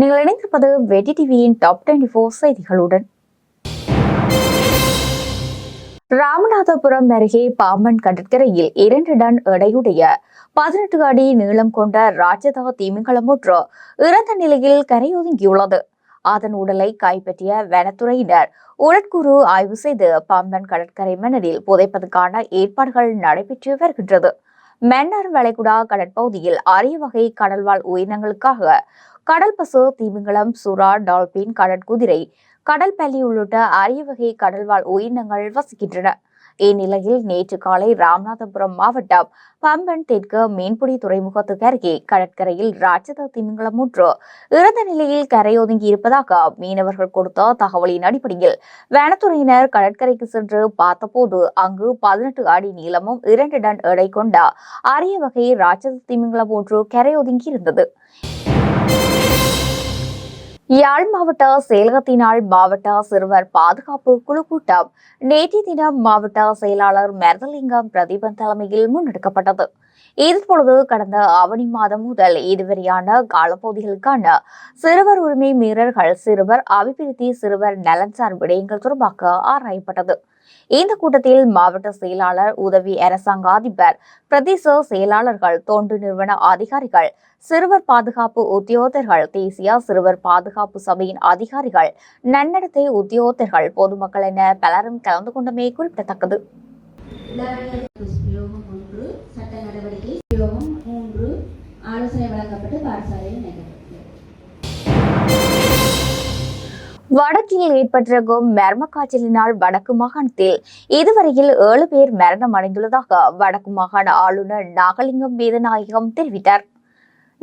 நீங்கள் இணைந்திருப்பது வெடி டிவியின் டாப் டுவெண்டி ஃபோர் செய்திகளுடன். ராமநாதபுரம் அருகே பாம்பன் கடற்கரையில் இரண்டு டன் எடையுடைய பதினெட்டு அடி நீளம் கொண்ட ராஜதா திமிங்கலம் ஒன்று இறந்த நிலையில் கரையொதுங்கியுள்ளது. அதன் உடலை கைப்பற்றிய வனத்துறையினர் உடற்குறு ஆய்வு செய்து பாம்பன் கடற்கரை மணலில் புதைப்பதற்கான ஏற்பாடுகள் நடைபெற்று வருகின்றது. மன்னர் வளைகுடா கடற்பகுதியில் அரிய வகை கடல்வாழ் உயிரினங்களுக்காக கடல் பசு தீமிங்கலம் சுறா டால்பின் கடற்குதிரை கடல் பல்லி உள்ளிட்ட அரிய வகை கடல்வாழ் உயிரினங்கள் வசிக்கின்றன. இந்நிலையில் நேற்று காலை ராமநாதபுரம் மாவட்டம் பம்பன் தெற்கு மீன்பிடி துறைமுகத்துக்கு அருகே கடற்கரையில் ராட்சத திமிங்கலம் ஒன்று இறந்த நிலையில் கரையொதுங்கி இருப்பதாக மீனவர்கள் கொடுத்த தகவலின் அடிப்படையில் வனத்துறையினர் கடற்கரைக்கு சென்று பார்த்தபோது அங்கு பதினெட்டு அடி நீளமும் இரண்டு டன் எடை கொண்ட அரிய வகை ராட்சத திமிங்கலம் ஒன்று கரையொதுங்கி இருந்தது. யாழ் மாவட்ட செயலகத்தினால் மாவட்ட சிறுவர் பாதுகாப்பு குழு கூட்டம் நேற்றைய தினம் மாவட்ட செயலாளர் மருதலிங்கம் பிரதீபன் தலைமையில் முன்னெடுக்கப்பட்டது. இதுபொழுது கடந்த ஆவணி மாதம் முதல் இதுவரையான காலப்பகுதிகளுக்கான சிறுவர் உரிமை மீறல்கள் சிறுவர் அபிவிருத்தி சிறுவர் நலன்சார் விடயங்கள் தொடர்பாக ஆராயப்பட்டது. இந்த கூட்டத்தில் மாவட்ட செயலாளர் உதவி அரசாங்க அதிபர் பிரதேச செயலாளர்கள் தொண்டு நிறுவன அதிகாரிகள் சிறுவர் பாதுகாப்பு உத்தியோகர்கள் தேசிய சிறுவர் பாதுகாப்பு சபையின் அதிகாரிகள் நன்னடத்தை உத்தியோகர்கள் பொதுமக்கள் என பலரும் கலந்து கொண்டமே குறிப்பிடத்தக்கது. சட்ட நடவடிக்கை மூன்று ஆலோசனை வழங்கப்பட்டு பாடசாலையில் நிகழ்வு வடக்கில் ஏற்பட்டிருக்கும் மர்ம காய்ச்சலினால் வடக்கு மாகாணத்தில் இதுவரையில் ஏழு பேர் மரணம் அடைந்துள்ளதாக வடக்கு மாகாண ஆளுநர் நாகலிங்கம் வேதநாயகம் தெரிவித்தார்.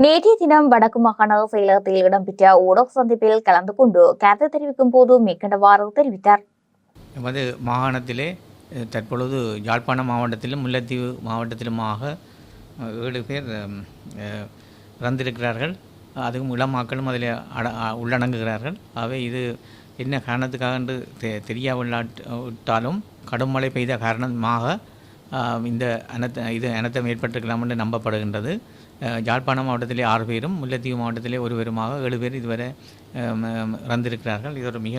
நேற்றைய தினம் வடக்கு மாகாண செயலகத்தில் இடம்பெற்ற ஊடக சந்திப்பில் கலந்து கொண்டு கருத்து தெரிவிக்கும் போது மேற்கண்டவாறு தெரிவித்தார். எமது மாகாணத்திலே தற்பொழுது யாழ்ப்பாணம் மாவட்டத்திலும் முல்லைத்தீவு மாவட்டத்திலுமாக ஏழு பேர் இறந்திருக்கிறார்கள். அதுவும் இளமாக்களும் அதில் அட உள்ளடங்குகிறார்கள். ஆகவே இது என்ன காரணத்துக்காக என்று தெ தெரியாவிட்டாலும் கடும் மழை பெய்த காரணமாக இந்த அனத்த இது அனர்த்தம் ஏற்பட்டிருக்கலாம் என்று நம்பப்படுகின்றது. அஹ், யாழ்ப்பாணம் மாவட்டத்திலே ஆறு பேரும் முல்லைத்தீவு மாவட்டத்திலே ஒருவருமாக ஏழு பேர் இதுவரை இறந்திருக்கிறார்கள். இது ஒரு மிக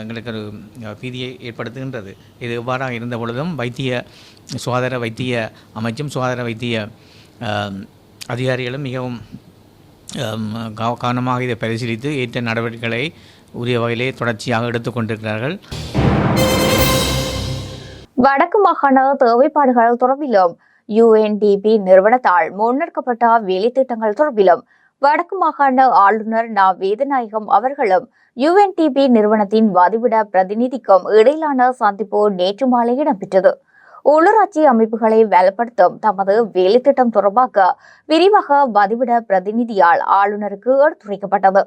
எங்களுக்கு ஒரு பீதியை ஏற்படுத்துகின்றது. இது எவ்வாறாக இருந்த பொழுதும் வைத்திய சுகாதார வைத்திய அமைச்சும் சுகாதார வைத்திய அதிகாரிகளும் மிகவும் கவனமாக இதை பரிசீலித்து ஏற்ற நடவடிக்கைகளை உரிய வகையிலே தொடர்ச்சியாக எடுத்துக்கொண்டிருக்கிறார்கள். வடக்கு மாகாண தேவைப்பாடுகள் தொடர்பிலும் யுஎன்டிபி நிறுவனத்தால் முன்னெடுக்கப்பட்ட வேலைத்திட்டங்கள் தொடர்பிலும் வடக்கு மாகாண ஆளுநர் நா. வேதநாயகம் அவர்களும் யுஎன்டிபி நிறுவனத்தின் வதிவிட பிரதிநிதிக்கும் இடையிலான சந்திப்பு நேற்று மாலை இடம்பெற்றது. உள்ளூராட்சி அமைப்புகளை வலுப்படுத்தும் தமது வேலைத்திட்டம் தொடர்பாக விரிவாக பதிவிட பிரதிநிதியால் ஆளுநருக்கு எடுத்துரைக்கப்பட்டது.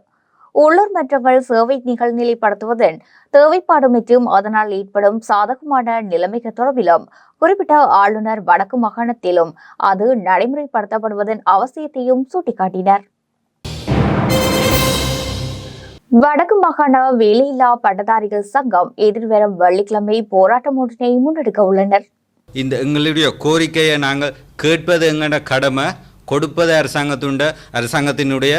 உள்ளூர் மன்றங்கள் சேவை நிகழ்நிலைப்படுத்துவதன் தேவைப்பாடு மற்றும் அதனால் ஏற்படும் சாதகமான நிலைமைகள் தொடர்பிலும் குறிப்பிட்ட ஆளுநர் வடக்கு மாகாணத்திலும் அது நடைமுறைப்படுத்தப்படுவதன் அவசியத்தையும் சுட்டிக்காட்டினர். வடக்கு மாகாண வேலையில்லா பட்டதாரிகள் சங்கம் எதிர்வரும் வெள்ளிக்கிழமை போராட்டம் ஒன்றினை முன்னெடுக்க உள்ளனர். இந்த எங்களுடைய கோரிக்கையை நாங்கள் கேட்பது எங்களோட கடமை கொடுப்பது அரசாங்கத்துண்ட அரசாங்கத்தினுடைய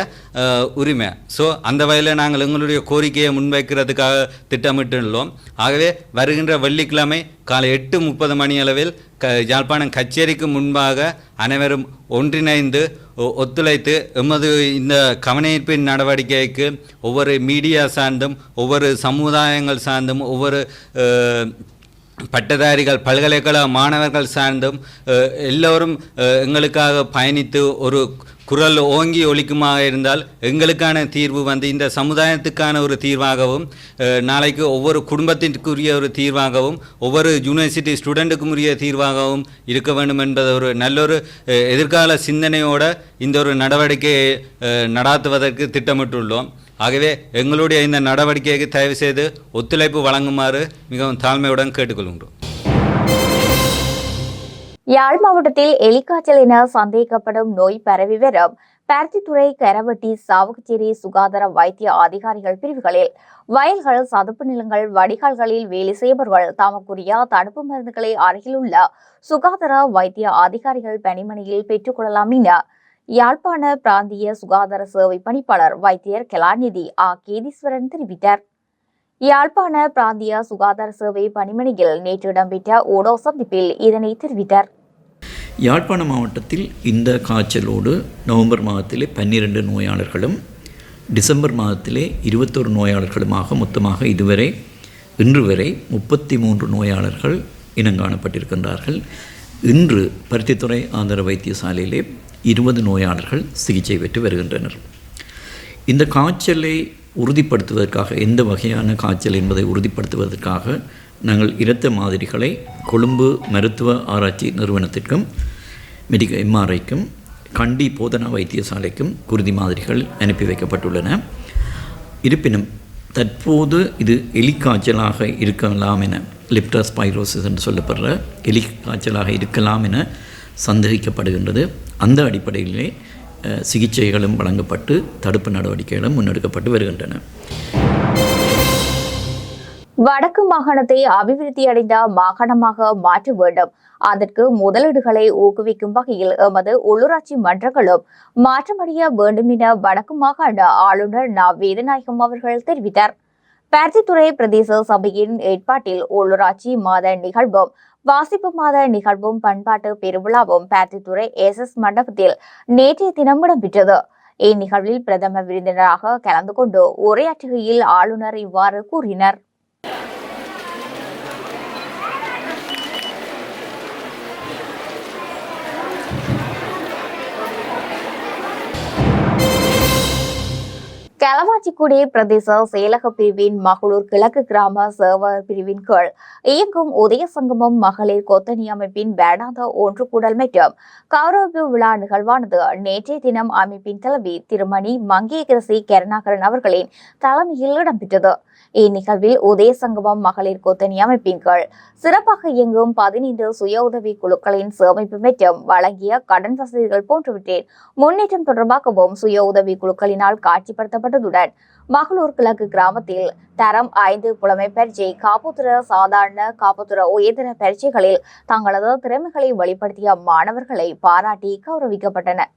உரிமை. ஸோ அந்த வகையில் நாங்கள் எங்களுடைய கோரிக்கையை முன்வைக்கிறதுக்காக திட்டமிட்டுள்ளோம். ஆகவே வருகின்ற வெள்ளிக்கிழமை காலை எட்டு முப்பது மணி அளவில் க யாழ்ப்பாணம் கச்சேரிக்கு முன்பாக அனைவரும் ஒன்றிணைந்து ஒ- ஒத்துழைத்து எமது இந்த கவனஈர்ப்பின் நடவடிக்கைக்கு ஒவ்வொரு மீடியா சார்ந்தும் ஒவ்வொரு சமுதாயங்கள் சார்ந்தும் ஒவ்வொரு பட்டதாரிகள் பல்கலைக்கழக மாணவர்கள் சார்ந்தும் எல்லோரும் எங்களுக்காக பயணித்து ஒரு குரல் ஓங்கி ஒழிக்குமாக இருந்தால் எங்களுக்கான தீர்வு வந்து இந்த சமுதாயத்துக்கான ஒரு தீர்வாகவும் நாளைக்கு ஒவ்வொரு குடும்பத்திற்குரிய ஒரு தீர்வாகவும் ஒவ்வொரு யூனிவர்சிட்டி ஸ்டூடெண்ட்டுக்கும் உரிய தீர்வாகவும் இருக்க வேண்டும் என்பது ஒரு நல்லொரு எதிர்கால சிந்தனையோட இந்த ஒரு நடவடிக்கையை நடாத்துவதற்கு திட்டமிட்டுள்ளோம். ஆகவே எங்களுடைய இந்த நடவடிக்கைக்கு தயவு செய்து ஒத்துழைப்பு வழங்குமாறு மிகவும் தாழ்மையுடன் கேட்டுக்கொள்கின்றோம். யாழ் மாவட்டத்தில் எலிக்காய்ச்சல் என சந்தேகிக்கப்படும் நோய் பரவி வரும். பருத்தித்துறை கரவட்டி சாவகச்சேரி சுகாதார வைத்திய அதிகாரிகள் பிரிவுகளில் வயல்கள் சதுப்பு நிலங்கள் வடிகால்களில் வேலை செய்பவர்கள் தமக்குரிய தடுப்பு மருந்துகளை அருகிலுள்ள சுகாதார வைத்திய அதிகாரிகள் பணிமனையில் பெற்றுக்கொள்ளலாம் என யாழ்ப்பாண பிராந்திய சுகாதார சேவை பணிப்பாளர் வைத்தியர் கலாநிதி ஆ. கேதீஸ்வரன் தெரிவித்தார். யாழ்ப்பாண பிராந்திய சுகாதார சேவை பணிமனையில் நேற்று இடம்பெற்ற ஓடோ சந்திப்பில் இதனை தெரிவித்தார். யாழ்ப்பாண மாவட்டத்தில் இந்த காய்ச்சலோடு நவம்பர் மாதத்திலே பன்னிரண்டு நோயாளர்களும் டிசம்பர் மாதத்திலே இருபத்தொரு நோயாளர்களுமாக மொத்தமாக இதுவரை இன்று வரை முப்பத்தி மூன்று நோயாளர்கள் இனங்காணப்பட்டிருக்கின்றார்கள். இன்று பருத்தித்துறை ஆந்திர வைத்தியசாலையிலே இருபது நோயாளர்கள் சிகிச்சை பெற்று வருகின்றனர். இந்த காய்ச்சலை உறுதிப்படுத்துவதற்காக எந்த வகையான காய்ச்சல் என்பதை உறுதிப்படுத்துவதற்காக நாங்கள் இரத்த மாதிரிகளை கொழும்பு மருத்துவ ஆராய்ச்சி நிறுவனத்திற்கும் மெடிக்க எம்ஆர்ஐக்கும் கண்டி போதனா வைத்தியசாலைக்கும் குருதி மாதிரிகள் அனுப்பி வைக்கப்பட்டுள்ளன. இருப்பினும் தற்போது இது எலிக்காய்ச்சலாக இருக்கலாம் என லிப்டாஸ்பைரோசிஸ் என்று சொல்லப்படுற எலி காய்ச்சலாக இருக்கலாம் என சந்தேகிக்கப்படுகின்றது. அந்த அடிப்படையிலே சிகிச்சைகளும் வழங்கப்பட்டு தடுப்பு நடவடிக்கைகளும் முன்னெடுக்கப்பட்டு வருகின்றன. வடக்கு மாகாணத்தை அபிவிருத்தி அடைந்த மாகாணமாக மாற்ற வேண்டும். அதற்கு முதலீடுகளை ஊக்குவிக்கும் வகையில் எமது உள்ளூராட்சி மன்றங்களும் மாற்றமடைய வேண்டும் என வடக்கு மாகாண ஆளுநர் நா. வேதநாயகம் அவர்கள் தெரிவித்தார். பருத்தித்துறை பிரதேச சபையின் ஏற்பாட்டில் உள்ளூராட்சி மாத நிகழ்வும் வாசிப்பு மாத நிகழ்வும் பண்பாட்டு பெருவிழாவும் பேத்தித்துறை எஸ் எஸ் மண்டபத்தில் நேற்றைய தினம் இடம்பெற்றது. இந்நிகழ்வில் பிரதம விருந்தினராக கலந்து கொண்டு உரையாற்றுகையில் ஆளுநர் இவ்வாறு கூறினர். களவாச்சிக்குடி பிரதேச செயலக பிரிவின் மகளூர் கிழக்கு கிராம சேவர் பிரிவின் கீழ் இயங்கும் உதய சங்கமம் மகளிர் கொத்தனி அமைப்பின் வேடாந்த ஒன்று கூடல் மற்றும் கௌரவ விழா நிகழ்வானது நேற்றைய தினம் அமைப்பின் தலைவி திருமணி மங்கேகரசி கருணாகரன் அவர்களின் தலைமையில் இடம்பெற்றது. இந்நிகழ்வில் உதய சங்கமம் மகளிர் கொத்தனி அமைப்பின் சிறப்பாக இயங்கும் பதினைந்து சுய உதவி குழுக்களின் சேமிப்பு மற்றும் வழங்கிய கடன் வசதிகள் போன்றவற்றின் முன்னேற்றம் தொடர்பாகவும் சுய உதவி குழுக்களினால் காட்சிப்படுத்தப்பட்டதுடன் மகளூர் கிழக்கு கிராமத்தில் தரம் ஐந்து புலமை பரீட்சை காப்புத்துற சாதாரண காப்புத்துற உயர்தர பரீட்சைகளில் தங்களது திறமைகளை வெளிப்படுத்திய மாணவர்களை பாராட்டி கௌரவிக்கப்பட்டனர்.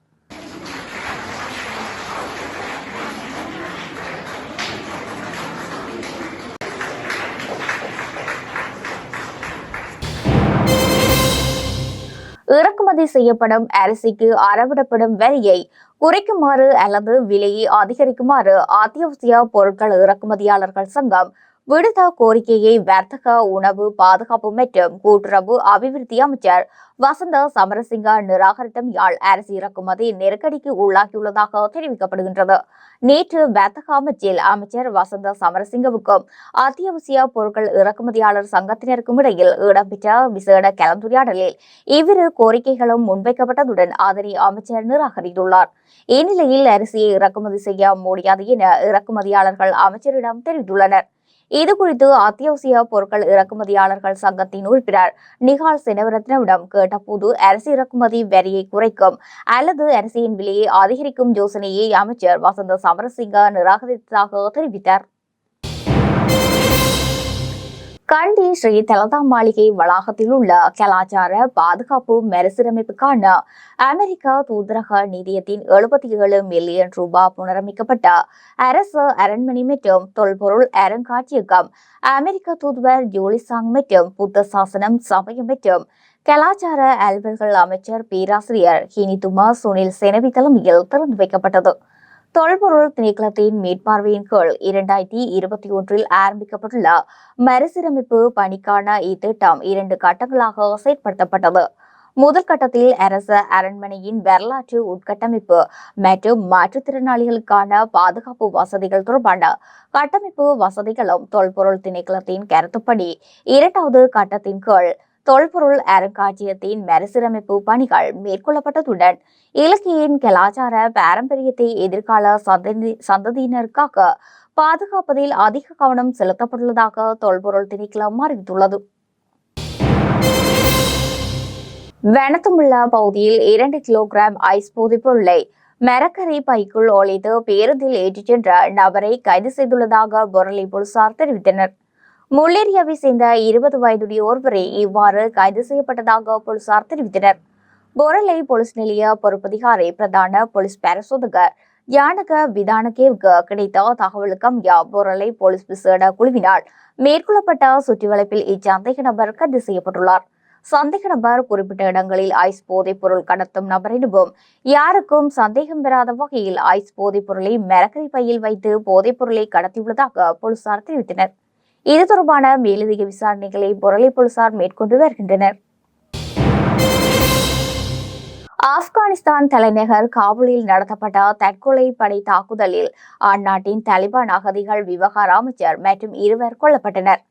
இறக்குமதி செய்யப்படும் அரிசிக்கு அறவிடப்படும் வரியை குறைக்குமாறு அல்லது விலையை அதிகரிக்குமாறு அத்தியாவசிய பொருட்கள் இறக்குமதியாளர்கள் சங்கம் விடுத்த கோரிக்கையை வர்த்தக உணவு பாதுகாப்பு மற்றும் கூட்டுறவு அபிவிருத்தி அமைச்சர் வசந்த சமரசிங்க நிராகரித்தம் யாழ் அரசு இறக்குமதி நெருக்கடிக்கு உள்ளாகியுள்ளதாக தெரிவிக்கப்படுகின்றது. நேற்று வர்த்தக அமைச்சில் அமைச்சர் வசந்த சமரசிங்கவுக்கும் அத்தியாவசிய பொருட்கள் இறக்குமதியாளர் சங்கத்தினருக்கும் இடையில் இடம்பெற்ற விசேட கலந்துரையாடலில் இவ்விரு கோரிக்கைகளும் முன்வைக்கப்பட்டதுடன் அதனை அமைச்சர் நிராகரித்துள்ளார். இந்நிலையில் அரிசியை இறக்குமதி செய்ய முடியாது என இறக்குமதியாளர்கள் அமைச்சரிடம் தெரிவித்துள்ளனர். இது குறித்து அத்தியாவசிய பொருட்கள் இறக்குமதியாளர்கள் சங்கத்தின் உறுப்பினர் நிகால் சினவரத்னவிடம் கேட்டபோது அரிசி இறக்குமதி வரியை குறைக்கும் அல்லது அரிசியின் விலையை அதிகரிக்கும் யோசனையை அமைச்சர் வசந்த சமரசிங்க நிராகரித்ததாக தெரிவித்தார். கண்டி ஸ்ரீ தலதா மாளிகை வளாகத்தில் உள்ள கலாச்சார பாதுகாப்பு மறுசீரமைப்புக்கான அமெரிக்க தூதரக நிதியத்தின் எழுபத்தி ஏழு மில்லியன் ரூபாய் புனரமைக்கப்பட்ட அரசு அரண்மனை மற்றும் தொல்பொருள் அருங்காட்சியகம் அமெரிக்க தூதுவர் ஜூலிசாங் மற்றும் புத்த சாசனம் சமயம் மற்றும் கலாச்சார அலுவல்கள் அமைச்சர் பேராசிரியர் ஹினி துமா சுனில் செனவி தலைமையில் திறந்து வைக்கப்பட்டது. தொல்பொருள் திணைக்களத்தின் மேற்பார்வையின் கீழ் இரண்டாயிரத்தி இருபத்தி ஒன்றில் ஆரம்பிக்கப்பட்டுள்ள மறுசீரமைப்பு பணிக்கான இத்திட்டம் இரண்டு கட்டங்களாக செயற்படுத்தப்பட்டது. முதல் கட்டத்தில் அரச அரண்மனையின் வரலாற்று உட்கட்டமைப்பு மற்றும் மாற்றுத்திறனாளிகளுக்கான பாதுகாப்பு வசதிகள் தொடர்பான கட்டமைப்பு வசதிகளும் தொல்பொருள் திணைக்களத்தின் கருத்துப்படி இரண்டாவது கட்டத்தின் கீழ் தொல்பொருள் அருங்காட்சியகத்தின் மறுசீரமைப்பு பணிகள் மேற்கொள்ளப்பட்டதுடன் இலங்கையின் கலாச்சார பாரம்பரியத்தை எதிர்கால சந்ததி சந்ததியினருக்காக பாதுகாப்பதில் அதிக கவனம் செலுத்தப்பட்டுள்ளதாக தொல்பொருள் திணைக்களம் அறிவித்துள்ளது. வனத்துமுள்ள பகுதியில் இரண்டு கிலோகிராம் ஐஸ் போதைப் பொருளை மரக்கரை பைக்குள் ஒழித்து பேருந்தில் ஏற்றிச் சென்ற நபரை கைது செய்துள்ளதாக பொருளை போலீசார் தெரிவித்தனர். முள்ளேரியாவை சேர்ந்த இருபது வயதுடைய ஒருவரே இவ்வாறு கைது செய்யப்பட்டதாக போலீசார் தெரிவித்தனர். பொரலை போலீஸ் நிலைய பொறுப்பதிகாரி பிரதான போலீஸ் பரிசோதகர் யானக விதானகேவுக்கு கிடைத்த தகவலுக்கு அமைய பொரலை போலீஸ் விசேட குழுவினால் மேற்கொள்ளப்பட்ட சுற்றி வளைப்பில் இச்சந்தேக நபர் கைது செய்யப்பட்டுள்ளார். சந்தேக நபர் குறிப்பிட்ட இடங்களில் ஐஸ் போதைப் பொருள் கடத்தும் நபர் எனவும் யாருக்கும் சந்தேகம் பெறாத வகையில் ஐஸ் போதைப் பொருளை மரக்கறி பையில் வைத்து போதைப் பொருளை கடத்தியுள்ளதாக போலீசார் தெரிவித்தனர். இது தொடர்பான மேலதிக விசாரணைகளை பொரளி போலீசார் மேற்கொண்டு வருகின்றனர். ஆப்கானிஸ்தான் தலைநகர் காபூலில் நடத்தப்பட்ட தற்கொலை படை தாக்குதலில் அந்நாட்டின் தலிபான் அகதிகள் விவகார அமைச்சர் மற்றும் இருவர் கொல்லப்பட்டனர்.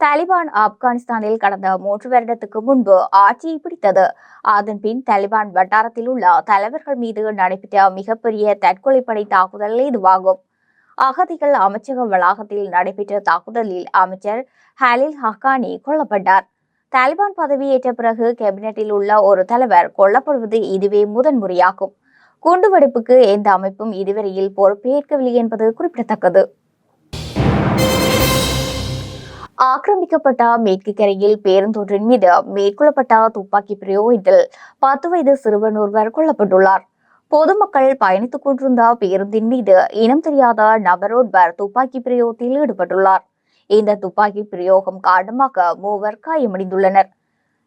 தாலிபான் ஆப்கானிஸ்தானில் கடந்த மூன்று வருடத்துக்கு முன்பு ஆட்சியை பிடித்தது. அதன் பின் தாலிபான் வட்டாரத்தில் உள்ள தலைவர்கள் மீது நடைபெற்ற மிகப்பெரிய தற்கொலை படை தாக்குதல் இதுவாகும். அகதிகள் அமைச்சக வளாகத்தில் நடைபெற்ற தாக்குதலில் அமைச்சர் ஹலில் ஹக்கானி கொல்லப்பட்டார். தாலிபான் பதவியேற்ற பிறகு கேபினெட்டில் உள்ள ஒரு தலைவர் கொல்லப்படுவது இதுவே முதன்முறையாகும். குண்டுவெடிப்புக்கு எந்த அமைப்பும் இதுவரையில் பொறுப்பேற்கவில்லை என்பது குறிப்பிடத்தக்கது. ஆக்கிரமிக்கப்பட்ட மேற்கு கரையில் பேருந்தொன்றின் மீது மேற்கொள்ளப்பட்ட துப்பாக்கி பிரயோகத்தில் பத்து வயது சிறுவன் ஒருவர் கொல்லப்பட்டுள்ளார். பொதுமக்கள் பயணித்துக் கொண்டிருந்த பேருந்தின் மீது இனம் தெரியாத நபர் துப்பாக்கி பிரயோகத்தில் ஈடுபட்டுள்ளார். இந்த துப்பாக்கி பிரயோகம் காரணமாக மூவர் காயமடைந்துள்ளனர்.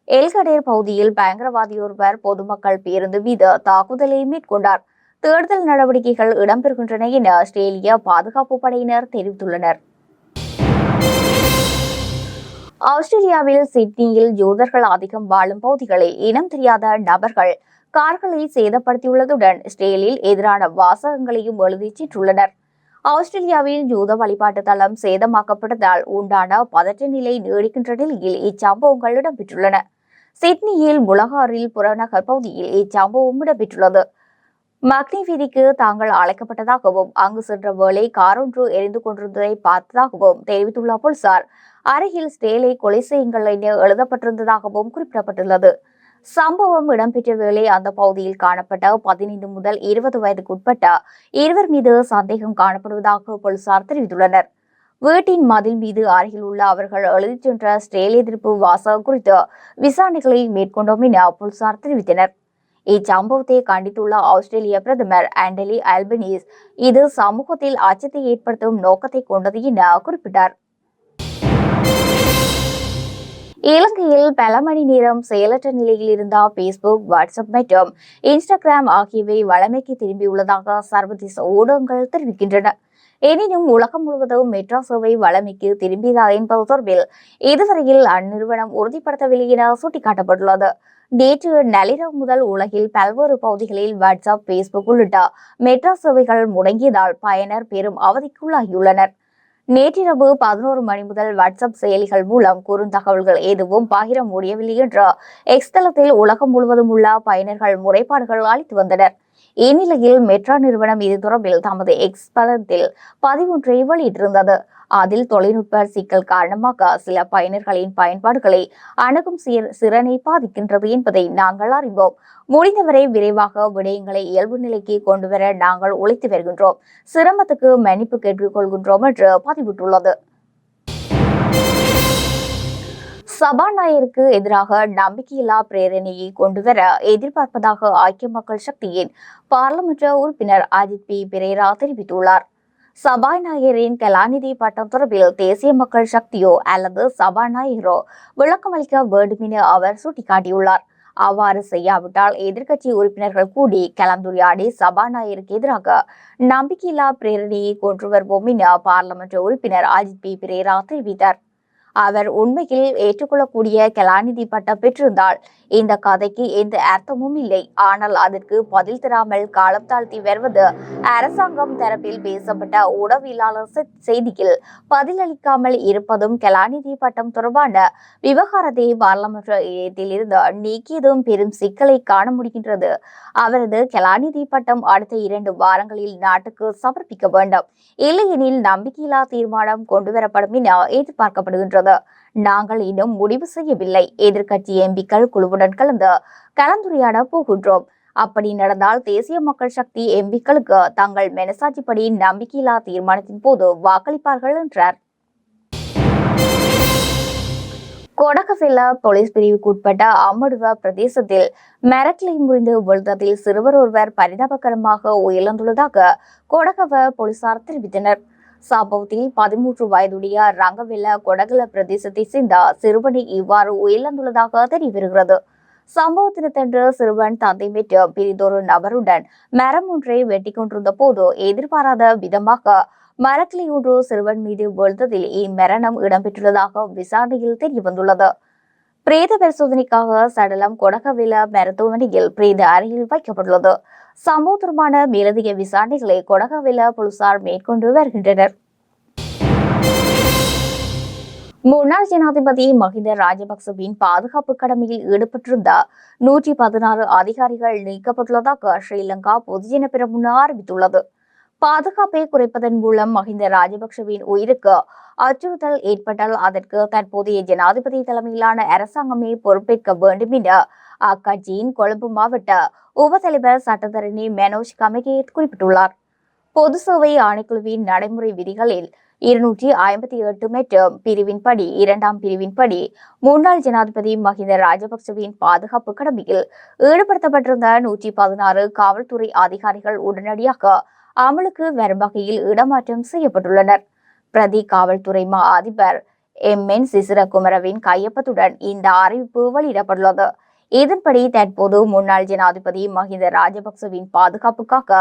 எல்கடேர் பகுதியில் பயங்கரவாதி ஒருவர் பொதுமக்கள் பேருந்து மீது தாக்குதலை மேற்கொண்டார். தேடுதல் நடவடிக்கைகள் இடம்பெறுகின்றன என ஆஸ்திரேலிய பாதுகாப்பு படையினர் தெரிவித்துள்ளனர். ஆஸ்திரேலியாவில் சிட்னியில் யூதர்கள் அதிகம் வாழும் பகுதிகளில் இனம் தெரியாத நபர்கள் கார்களை சேதப்படுத்தியுள்ளதுடன் ஸ்டேலில் எதிரான வாசகங்களையும் எழுதிச் சென்றுள்ளனர் ஆஸ்திரேலியாவில் யூத வழிபாட்டு தளம் சேதமாக்கப்பட்டதால் உண்டான பதற்ற நிலை நீடிக்கின்ற நிலையில் இச்சம்பவங்கள் இடம்பெற்றுள்ளன. சிட்னியில் முலகாரில் புறநகர் பகுதியில் இச்சம்பவம் இடம்பெற்றுள்ளது. மக்னிவீதிக்கு தாங்கள் அழைக்கப்பட்டதாகவும் அங்கு சென்ற வேளை காரொன்று எரிந்து கொண்டிருந்ததை பார்த்ததாகவும் தெரிவித்துள்ள போலீசார். அருகில் ஸ்டேலை கொலை செய்யுங்கள் என எழுதப்பட்டிருந்ததாகவும் குறிப்பிடப்பட்டுள்ளது. சம்பவம் இடம்பெற்ற வேளை அந்த பகுதியில் காணப்பட்ட பதினைந்து முதல் இருபது வயதுக்குட்பட்ட இருவர் மீது சந்தேகம் காணப்படுவதாக போலீசார் தெரிவித்துள்ளனர். வீட்டின் மதில் மீது அருகில் உள்ள அவர்கள் எழுதிச் சென்ற ஸ்ட்ரேலிய எதிர்ப்பு வாசகம் குறித்து விசாரணைகளை மேற்கொண்டோம் என போலீசார் தெரிவித்தனர். இச்சம்பவத்தை கண்டித்துள்ள ஆஸ்திரேலிய பிரதமர் ஆண்டலி ஆல்பனீஸ் இது சமூகத்தில் அச்சத்தை ஏற்படுத்தும் நோக்கத்தை கொண்டது என குறிப்பிட்டார். இலங்கையில் பல மணி நேரம் செயலற்ற நிலையில் இருந்த பேஸ்புக் வாட்ஸ்அப் மற்றும் இன்ஸ்டாகிராம் ஆகியவை வளமைக்கு திரும்பியுள்ளதாக சர்வதேச ஊடகங்கள் தெரிவிக்கின்றன. எனினும் உலகம் முழுவதும் மெட்ரோ சேவை வளமைக்கு திரும்பியதா என்பது தொடர்பில் இதுவரையில் அந்நிறுவனம் உறுதிப்படுத்தவில்லை என சுட்டிக்காட்டப்பட்டுள்ளது. நேற்று நள்ளிரவு முதல் உலகில் பல்வேறு பகுதிகளில் வாட்ஸ்அப் பேஸ்புக் உள்ளிட்ட மெட்ரோ சேவைகள் முடங்கியதால் பயனர் பெரும் அவதிக்குள்ளாகியுள்ளனர். நேற்றிரவு பதினோரு மணி முதல் வாட்ஸ்அப் செயலிகள் மூலம் குறுந்தகவல்கள் எதுவும் பகிர முடியவில்லை என்ற எக்ஸ் தளத்தில் உலகம் முழுவதும் உள்ள பயனர்கள் முறைப்பாடுகள் அளித்து வந்தனர். இந்நிலையில் மெட்ரா நிறுவனம் இது தொடர்பில் தமது எக்ஸ் பலத்தில் பதிவொன்றை வெளியிட்டிருந்தது. அதில் தொழில்நுட்ப சிக்கல் காரணமாக சில பயனர்களின் பயன்பாடுகளை அணுகும் சீர் சிறனை பாதிக்கின்றது என்பதை நாங்கள் அறிவோம். முடிந்தவரை விரைவாக விடயங்களை இயல்பு நிலைக்கு கொண்டுவர நாங்கள் உழைத்து வருகின்றோம். சிரமத்துக்கு மன்னிப்பு கேட்டுக்கொள்கின்றோம் என்று பதிவிட்டுள்ளது. சபாநாயகருக்கு எதிராக நம்பிக்கையில்லா பிரேரணையை கொண்டுவர எதிர்பார்ப்பதாக ஐக்கிய மக்கள் சக்தியின் பாராளுமன்ற உறுப்பினர் அஜித் பி. பிரேரா தெரிவித்துள்ளார். சபாநாயகரின் கலாநிதி பட்டம் தொடர்பில் தேசிய மக்கள் சக்தியோ அல்லது சபாநாயகரோ விளக்கமளிக்க வேண்டும் என அவர் சுட்டிக்காட்டியுள்ளார். அவ்வாறு செய்யாவிட்டால் எதிர்க்கட்சி உறுப்பினர்கள் கூடி கலந்துரையாடி சபாநாயகருக்கு எதிராக நம்பிக்கையில்லா பிரேரணியை கொண்டு வருவோம் என பாராளுமன்ற உறுப்பினர் அஜித் பி. பிரேரா தெரிவித்தார். அவர் உண்மையில் ஏற்றுக்கொள்ளக்கூடிய கலாநிதி பட்டம் பெற்றிருந்தால் இந்த கதைக்கு எந்த அர்த்தமும் இல்லை. ஆனால் அதற்கு பதில் தராமல் காலம் தாழ்த்தி வருவது அரசாங்கம் தரப்பில் பேசப்பட்ட உடவியலாளர் செ- செய்தியில் பதிலளிக்காமல் இருப்பதும் கலாநிதி பட்டம் தொடர்பான விவகாரத்தை பாராளுமன்ற இருந்து நீக்கியதும் பெரும் சிக்கலை காண முடிகின்றது. அவரது கலாநிதி பட்டம் அடுத்த இரண்டு வாரங்களில் நாட்டுக்கு சமர்ப்பிக்க வேண்டும். இல்லையெனில் நம்பிக்கையில்லா தீர்மானம் கொண்டுவரப்படும் என எதிர்பார்க்கப்படுகின்றது. நாங்கள் இன்னும் முடிவு செய்யவில்லை. எதிர்கட்சி எம்பிக்கள் குழுவுடன் கலந்து கலந்துரையாட போகின்றோம். அப்படி நடந்தால் தேசிய மக்கள் சக்தி எம்பிக்களுக்கு தங்கள் மெனசாட்சிப்படி நம்பிக்கையில்லா தீர்மானத்தின் போது வாக்களிப்பார்கள் என்றார். கொடகவெல போலீஸ் பிரிவுக்குட்பட்ட அம்மடுவ பிரதேசத்தில் மரக்கிளை முறிந்து விழுந்ததில் சிறுவர் ஒருவர் பரிதாபகரமாக உயிரிழந்துள்ளதாக கொடகவ போலீசார் தெரிவித்தனர். சம்பவத்தில் பதிமூன்று வயதுடைய ரங்கவெல்ல கொடகல பிரதேசத்தை சேர்ந்த சிறுவனை இவ்வாறு உயிரிழந்துள்ளதாக சம்பவ தினத்தன்று சிறுவன் தந்தை பெற்ற பிரிதொரு நபருடன் மரம் ஒன்றை வெட்டி கொண்டிருந்த போது எதிர்பாராத விதமாக மரக்கிளை ஒன்று சிறுவன் மீது விழுந்ததில் இம்மரணம் இடம்பெற்றுள்ளதாக விசாரணையில் தெரியவந்துள்ளது. பிரேத பரிசோதனைக்காக சடலம் கொடகவில மருத்துவமனையில் பிரேத அறையில் வைக்கப்பட்டுள்ளது. சம்பவம் தொடர்பான மேலதிக விசாரணைகளை கொடகவில போலீசார் மேற்கொண்டு வருகின்றனர். முன்னாள் ஜனாதிபதி மஹிந்த ராஜபக்சவின் பாதுகாப்பு கடமையில் ஈடுபட்டிருந்த நூற்றி பதினாறு அதிகாரிகள் நீக்கப்பட்டுள்ளதாக ஸ்ரீலங்கா பொதுஜன பெரமுன அறிவித்துள்ளது. பாதுகாப்பை குறைப்பதன் மூலம் மஹிந்த ராஜபக்சவின் உயிருக்கு அச்சுறுத்தல் ஏற்பட்டால் அதற்கு தற்போதைய ஜனாதிபதி தலைமையிலான அரசாங்கமே பொறுப்பேற்க வேண்டும் என அக்கட்சியின் கொழும்பு மாவட்ட உபதலைவர் சட்டத்தரணி மனோஜ் கமகே குறிப்பிட்டுள்ளார். பொது சேவை ஆணைக்குழுவின் நடைமுறை விதிகளில் இருநூற்றி ஐம்பத்தி எட்டு மற்றும் பிரிவின்படி இரண்டாம் பிரிவின்படி முன்னாள் ஜனாதிபதி மஹிந்த ராஜபக்சவின் பாதுகாப்பு கடமையில் ஈடுபடுத்தப்பட்டிருந்த நூற்றி பதினாறு காவல்துறை அதிகாரிகள் உடனடியாக அமலுக்கு வரும் வகையில் இடமாற்றம் செய்யப்பட்டுள்ளனர். பிரதி காவல்துறை மா அதிபர் எம். என். சிசிரகுமரவின் கையொப்பத்துடன் இந்த அறிவிப்பு வெளியிடப்பட்டுள்ளது. இதன்படி தற்போது முன்னாள் ஜனாதிபதி மஹிந்த ராஜபக்சவின் பாதுகாப்புக்காக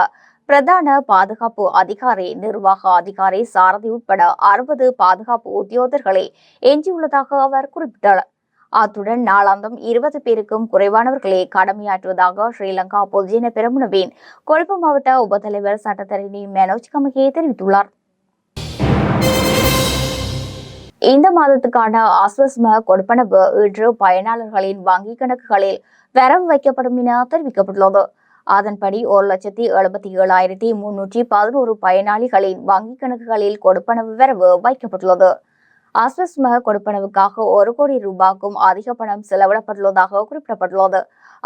பிரதான பாதுகாப்பு அதிகாரி நிர்வாக அதிகாரி சாரதி உட்பட அறுபது பாதுகாப்பு உத்தியோகர்களை எஞ்சியுள்ளதாக அவர் குறிப்பிட்டார். அத்துடன் நாளாந்தம் இருபது பேருக்கும் குறைவானவர்களே கடமையாற்றுவதாக ஸ்ரீலங்கா பொதுஜன பெருமுனவின் கொழும்பு மாவட்ட உபத்தலைவர் சட்டத்தரணி மனோஜ் கமகே தெரிவித்துள்ளார். இந்த மாதத்துக்கான ஆஸ்வஸ்ம கொடுப்பனவு இன்று பயனாளர்களின் வங்கிக் கணக்குகளில் வரவு வைக்கப்படும் என தெரிவிக்கப்பட்டுள்ளது. அதன்படி ஒரு லட்சத்தி எழுபத்தி ஏழாயிரத்தி முன்னூற்றி பதினோரு பயனாளிகளின் வங்கிக் கணக்குகளில் கொடுப்பனவு வரவு வைக்கப்பட்டுள்ளது. ஆஸ்வஸ்ம கொடுப்பனவுக்காக ஒரு கோடி ரூபாய்க்கும் அதிக பணம் செலவிடப்பட்டுள்ளதாக குறிப்பிடப்பட்டுள்ளது.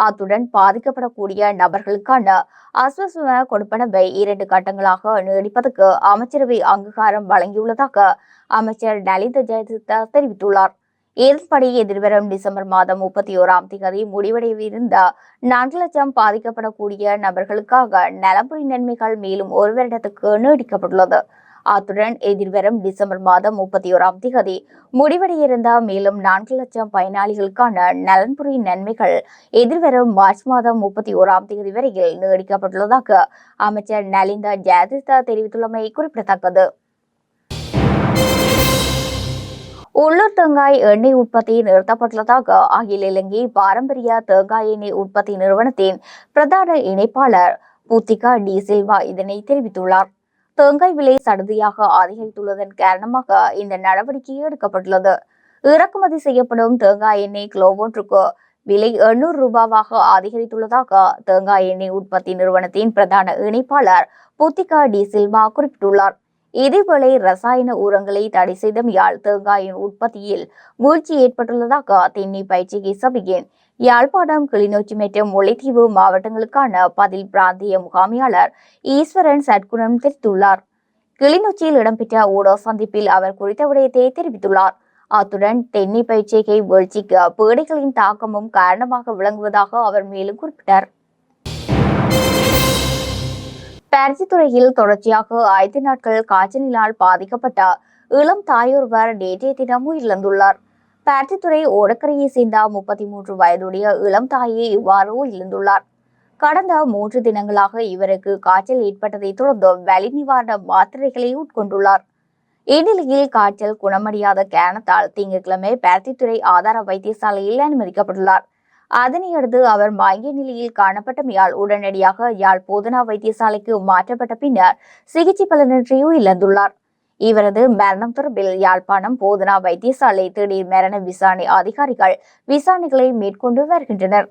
அத்துடன் பாதிக்கப்படக்கூடிய நபர்களுக்கான அஸ்வஸ்ம கொடுப்பனவை இரண்டு கட்டங்களாக நீடிப்பதற்கு அமைச்சரவை அங்கீகாரம் வழங்கியுள்ளதாக அமைச்சர் நலிந்த ஜெயசித்தா தெரிவித்துள்ளார். இதன்படி எதிர்வரும் டிசம்பர் மாதம் முப்பத்தி ஓராம் தேதி முடிவடையவிருந்த நான்கு லட்சம் பாதிக்கப்படக்கூடிய நபர்களுக்காக நலம்புரி நன்மைகள் மேலும் ஒரு வருடத்துக்கு நீடிக்கப்பட்டுள்ளது. அத்துடன் எதிர்வரும் டிசம்பர் மாதம் முப்பத்தி ஓராம் தேதி முடிவடையிருந்த மேலும் நான்கு லட்சம் பயனாளிகளுக்கான நலன்புரி நன்மைகள் எதிர்வரும் மார்ச் மாதம் முப்பத்தி ஓராம் தேதி வரையில் நீடிக்கப்பட்டுள்ளதாக அமைச்சர் நலிந்த ஜெயதித்த தெரிவித்துள்ளமை குறிப்பிடத்தக்கது. உள்ளூர் தேங்காய் எண்ணெய் உற்பத்தி நிறுத்தப்பட்டுள்ளதாக அகில இலங்கை பாரம்பரிய தேங்காய் எண்ணெய் உற்பத்தி நிறுவனத்தின் பிரதான இணைப்பாளர் பூத்திகா டி சில்வா இதனை தெரிவித்துள்ளார். தேங்காய் விலை சடுதியாக அதிகரித்துள்ளதன் காரணமாக இந்த நடவடிக்கை எடுக்கப்பட்டுள்ளது. இறக்குமதி செய்யப்படும் தேங்காய் எண்ணெய் கிலோ ஒன்றுக்கு விலை எண்ணூறு ரூபாவாக அதிகரித்துள்ளதாக தேங்காய் எண்ணெய் உற்பத்தி நிறுவனத்தின் பிரதான இணைப்பாளர் புத்திகா டி சில்வா குறிப்பிட்டுள்ளார். இதேவேளை ரசாயன உரங்களை தடை செய்தமையால் தேங்காயின் உற்பத்தியில் வீழ்ச்சி ஏற்பட்டுள்ளதாக தென்னை பயிற்சிகை சபையின் யாழ்ப்பாணம் கிளிநொச்சி மற்றும் முல்லைத்தீவு மாவட்டங்களுக்கான பதில் பிராந்திய முகாமியாளர் ஈஸ்வரன் சட்குணம் தெரிவித்துள்ளார். கிளிநொச்சியில் இடம்பெற்ற ஊடக சந்திப்பில் அவர் குறித்த விடயத்தை தெரிவித்துள்ளார். அத்துடன் தென்னை பயிற்சிகை வீழ்ச்சிக்கு பேடைகளின் தாக்கமும் காரணமாக விளங்குவதாக அவர் மேலும் குறிப்பிட்டார். பருத்தித்துறையில் தொடர்ச்சியாக ஐந்து நாட்கள் காய்ச்சலினால் பாதிக்கப்பட்ட இளம் தாயொருவர் நேற்றைய தினம் உயிரிழந்துள்ளார். பருத்தித்துறை ஓடக்கரையை சேர்ந்த முப்பத்தி மூன்று வயதுடைய இளம் தாயே இவ்வாறு இழந்துள்ளார் கடந்த மூன்று தினங்களாக இவருக்கு காய்ச்சல் ஏற்பட்டதை தொடர்ந்து வலி நிவாரண மாத்திரைகளை உட்கொண்டுள்ளார். இந்நிலையில் காய்ச்சல் குணமடையாத காரணத்தால் திங்கட்கிழமை பருத்தித்துறை ஆதார வைத்தியசாலையில் அனுமதிக்கப்பட்டுள்ளார். அதனையடுத்து அவர் மயங்கிய நிலையில் காணப்பட்டமையால் உடனடியாக யாழ் போதனா வைத்தியசாலைக்கு மாற்றப்பட்ட பின்னர் சிகிச்சை பலனின்றியும் இழந்துள்ளார் இவரது மரணம் தொடர்பில் யாழ்ப்பாணம் போதனா வைத்தியசாலை திடீர் மரண விசாரணை அதிகாரிகள் விசாரணைகளை மேற்கொண்டு வருகின்றனர்.